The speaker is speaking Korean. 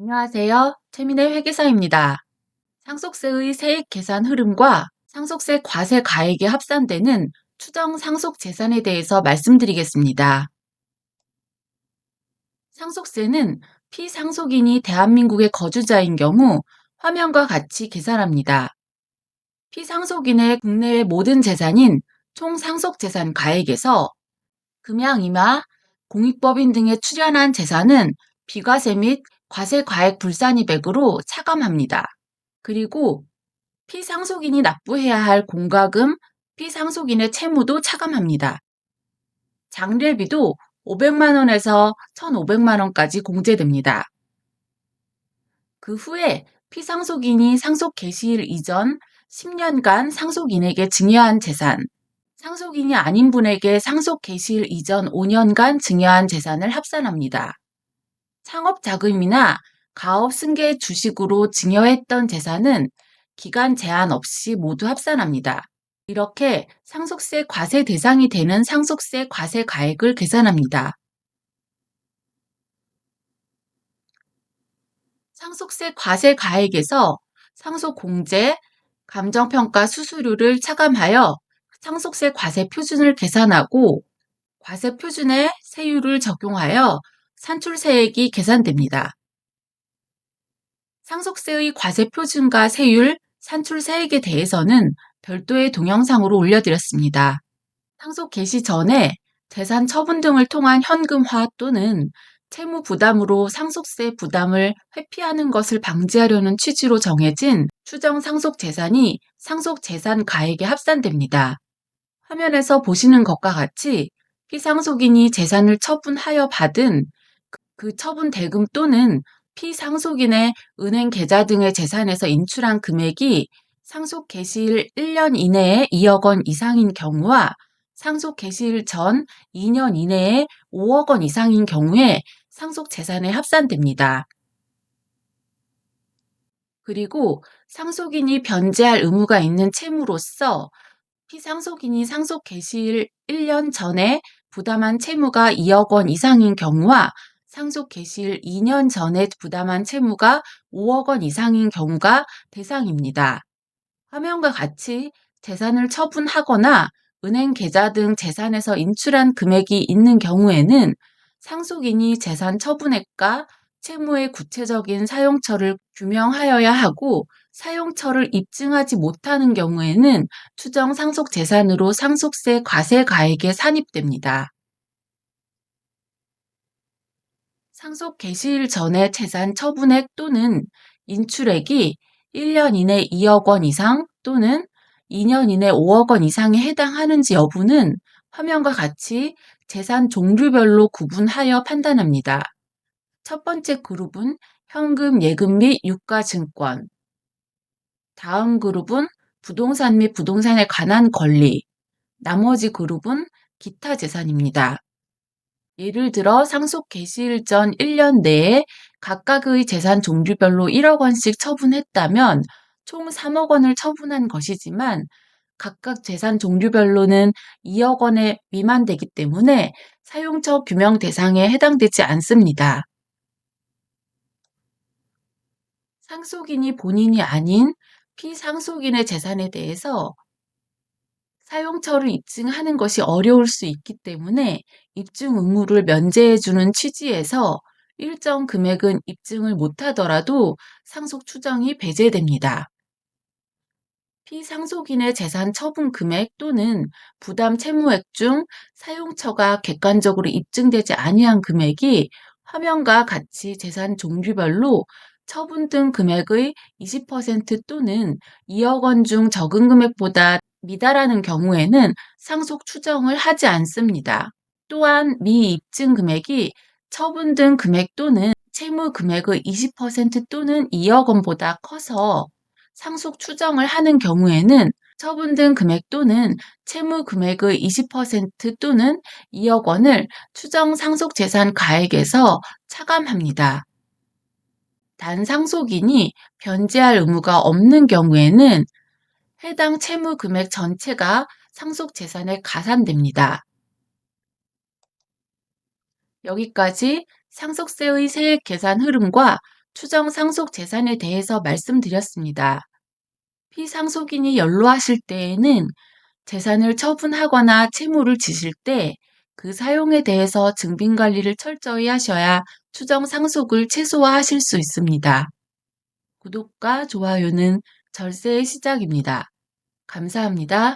안녕하세요. 최민의 회계사입니다. 상속세의 세액 계산 흐름과 상속세 과세 가액에 합산되는 추정 상속 재산에 대해서 말씀드리겠습니다. 상속세는 피상속인이 대한민국의 거주자인 경우 화면과 같이 계산합니다. 피상속인의 국내외 모든 재산인 총 상속 재산 가액에서 금양 임하, 공익법인 등에 출연한 재산은 비과세 및 과세 과액 불산이백으로 차감합니다. 그리고 피상속인이 납부해야 할 공과금, 피상속인의 채무도 차감합니다. 장례비도 500만 원에서 1,500만 원까지 공제됩니다. 그 후에 피상속인이 상속 개시일 이전 10년간 상속인에게 증여한 재산, 상속인이 아닌 분에게 상속 개시일 이전 5년간 증여한 재산을 합산합니다. 창업 자금이나 가업 승계 주식으로 증여했던 재산은 기간 제한 없이 모두 합산합니다. 이렇게 상속세 과세 대상이 되는 상속세 과세 가액을 계산합니다. 상속세 과세 가액에서 상속 공제, 감정평가 수수료를 차감하여 상속세 과세 표준을 계산하고 과세 표준에 세율을 적용하여 산출세액이 계산됩니다. 상속세의 과세 표준과 세율, 산출세액에 대해서는 별도의 동영상으로 올려드렸습니다. 상속 개시 전에 재산 처분 등을 통한 현금화 또는 채무 부담으로 상속세 부담을 회피하는 것을 방지하려는 취지로 정해진 추정 상속 재산이 상속 재산 가액에 합산됩니다. 화면에서 보시는 것과 같이 피상속인이 재산을 처분하여 받은 그 처분 대금 또는 피상속인의 은행 계좌 등의 재산에서 인출한 금액이 상속 개시일 1년 이내에 2억 원 이상인 경우와 상속 개시일 전 2년 이내에 5억 원 이상인 경우에 상속 재산에 합산됩니다. 그리고 상속인이 변제할 의무가 있는 채무로서 피상속인이 상속 개시일 1년 전에 부담한 채무가 2억 원 이상인 경우와 상속 개시일 2년 전에 부담한 채무가 5억 원 이상인 경우가 대상입니다. 화면과 같이 재산을 처분하거나 은행 계좌 등 재산에서 인출한 금액이 있는 경우에는 상속인이 재산 처분액과 채무의 구체적인 사용처를 규명하여야 하고 사용처를 입증하지 못하는 경우에는 추정 상속 재산으로 상속세 과세 가액에 산입됩니다. 상속 개시일 전에 재산 처분액 또는 인출액이 1년 이내 2억 원 이상 또는 2년 이내 5억 원 이상에 해당하는지 여부는 화면과 같이 재산 종류별로 구분하여 판단합니다. 첫 번째 그룹은 현금, 예금 및 유가증권. 다음 그룹은 부동산 및 부동산에 관한 권리. 나머지 그룹은 기타 재산입니다. 예를 들어 상속 개시일 전 1년 내에 각각의 재산 종류별로 1억 원씩 처분했다면 총 3억 원을 처분한 것이지만 각각 재산 종류별로는 2억 원에 미만되기 때문에 사용처 규명 대상에 해당되지 않습니다. 상속인이 본인이 아닌 피상속인의 재산에 대해서 사용처를 입증하는 것이 어려울 수 있기 때문에 입증 의무를 면제해 주는 취지에서 일정 금액은 입증을 못하더라도 상속 추정이 배제됩니다. 피상속인의 재산 처분 금액 또는 부담 채무액 중 사용처가 객관적으로 입증되지 아니한 금액이 화면과 같이 재산 종류별로 처분 등 금액의 20% 또는 2억 원 중 적은 금액보다 미달하는 경우에는 상속 추정을 하지 않습니다. 또한 미입증 금액이 처분 등 금액 또는 채무 금액의 20% 또는 2억 원보다 커서 상속 추정을 하는 경우에는 처분 등 금액 또는 채무 금액의 20% 또는 2억 원을 추정 상속 재산 가액에서 차감합니다. 단 상속인이 변제할 의무가 없는 경우에는 해당 채무 금액 전체가 상속 재산에 가산됩니다. 여기까지 상속세의 세액 계산 흐름과 추정 상속 재산에 대해서 말씀드렸습니다. 피상속인이 연로하실 때에는 재산을 처분하거나 채무를 지실 때 그 사용에 대해서 증빙 관리를 철저히 하셔야 추정 상속을 최소화하실 수 있습니다. 구독과 좋아요는 절세의 시작입니다. 감사합니다.